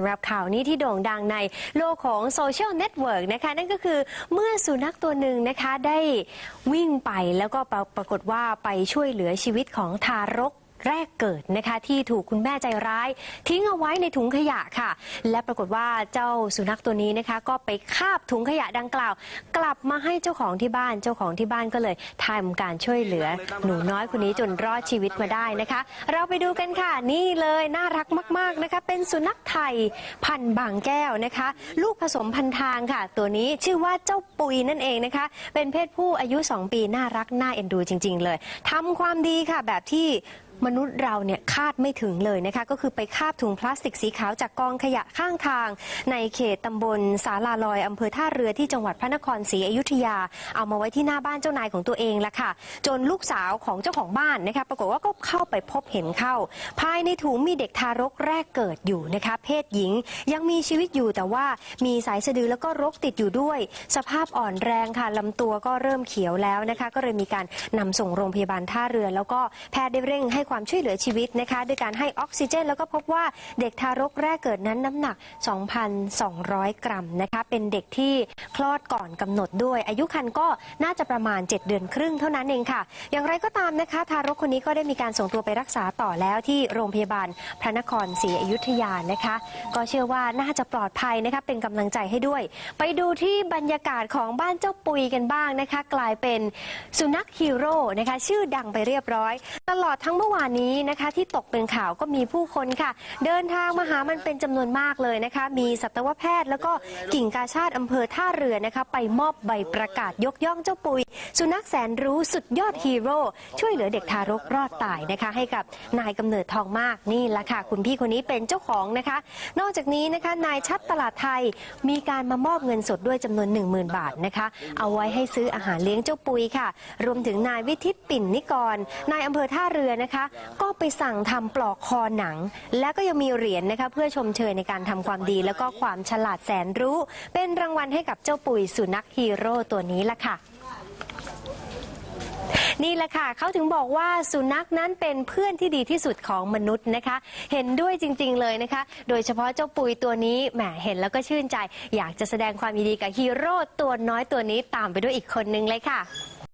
สำหรับข่าวนี้ที่โด่งดังในโลกของโซเชียลเน็ตเวิร์กนะคะนั่นก็คือเมื่อสุนัขตัวหนึ่งนะคะได้วิ่งไปแล้วก็ปราปรากฏว่าไปช่วยเหลือชีวิตของทารก แรกเกิดนะคะ ที่ถูกคุณแม่ใจร้าย ทิ้งเอาไว้ในถุงขยะค่ะ และปรากฏว่าเจ้าสุนัขตัวนี้นะคะ ก็ไปคาบถุงขยะดังกล่าว กลับมาให้เจ้าของที่บ้านเจ้าของที่บ้านก็เลยทำการช่วยเหลือ หนูน้อยคนนี้จนรอดชีวิตมาได้นะคะ เราไปดูกันค่ะ นี่เลยน่ารักมาก ๆนะคะ เป็นสุนัขไทยพันธุ์บางแก้วนะคะ ลูกผสมพันทางค่ะ ตัวนี้ชื่อว่าเจ้าปุยนั่นเองนะคะ เป็นเพศผู้อายุ 2 ปีน่ารักน่าเอ็นดูจริง ๆ เลยทำความดีค่ะแบบที่ มนุษย์เราเนี่ยคาดไม่ถึงเลยนะคะ ก็คือไปคาบถุงพลาสติกสีขาวจากกองขยะข้างทาง ในเขตตำบลสาลาลอยอำเภอท่าเรือที่จังหวัดพระนครศรีอยุธยา เอามาไว้ที่หน้าบ้านเจ้านายของตัวเองละค่ะ จนลูกสาวของเจ้าของบ้านนะคะ ปรากฏว่าก็เข้าไปพบเห็นเข้า ภายในถุงมีเด็กทารกแรกเกิดอยู่นะคะ เพศหญิงยังมีชีวิตอยู่แต่ว่ามีสายสะดือแล้วก็รกติดอยู่ด้วย สภาพอ่อนแรงค่ะลำตัวก็เริ่มเขียวแล้วนะคะ ก็เลยมีการนำส่งโรงพยาบาลท่าเรือ แล้วก็แพทย์ได้เร่งให้ความช่วยเหลือชีวิตนะคะด้วยการให้ออกซิเจน แล้วก็พบว่าเด็กทารกแรกเกิดนั้นน้ำหนัก 2,200 กรัมนะคะเป็นเด็กที่คลอดก่อนกำหนดด้วย อายุครรภ์ก็น่าจะประมาณ 7 เดือนครึ่งเท่านั้นเองค่ะ อย่างไรก็ตามนะคะ ทารกคนนี้ก็ได้มีการส่งตัวไปรักษาต่อแล้วที่โรงพยาบาลพระนครศรีอยุธยานะคะ ก็เชื่อว่าน่าจะปลอดภัยนะคะเป็นกำลังใจให้ด้วย ไปดูที่บรรยากาศของบ้านเจ้าปุยกันบ้างนะคะ กลายเป็นสุนัขฮีโร่นะคะชื่อดังไปเรียบร้อย ตลอดทั้งเมื่อวานนี้นะคะที่ตกเป็นข่าวก็มีผู้คนค่ะ เดินทางมาหามันเป็นจำนวนมากเลยนะคะ มีสัตวแพทย์แล้วก็กิ่งกาชาติอำเภอท่าเรือนะคะ ไปมอบใบประกาศยกย่องเจ้าปุย สุนัขแสนรู้สุดยอดฮีโร่ช่วยเหลือเด็กทารกรอดตายนะคะ ให้กับนายกำเนิดทองมากนี่แหละค่ะ คุณพี่คนนี้เป็นเจ้าของนะคะ นอกจากนี้นะคะนายชัดตลาดไทยมีการมามอบเงินสดด้วยจำนวน 10,000 บาทนะคะ เอาไว้ให้ซื้ออาหารเลี้ยงเจ้าปุยค่ะ รวมถึงนายวิทิตปิ่นนิกรนายอำเภอท่าเรือนะคะก็ไปสั่งทำปลอกคอหนัง และก็ยังมีเหรียญนะคะเพื่อชมเชยในการทำความดี แล้วก็ความฉลาดแสนรู้ เป็นรางวัลให้กับเจ้าปุ๋ยสุนัขฮีโร่ตัวนี้ละค่ะนี่แหละค่ะเขาถึงบอกว่าสุนัขนั้นเป็นเพื่อนที่ดีที่สุดของมนุษย์นะคะ เห็นด้วยจริง ๆ เลยนะคะ โดยเฉพาะเจ้าปุยตัวนี้แหมเห็นแล้วก็ชื่นใจ อยากจะแสดงความยินดีกับฮีโร่ตัวน้อยตัวนี้ตามไปด้วยอีกคนนึงเลยค่ะ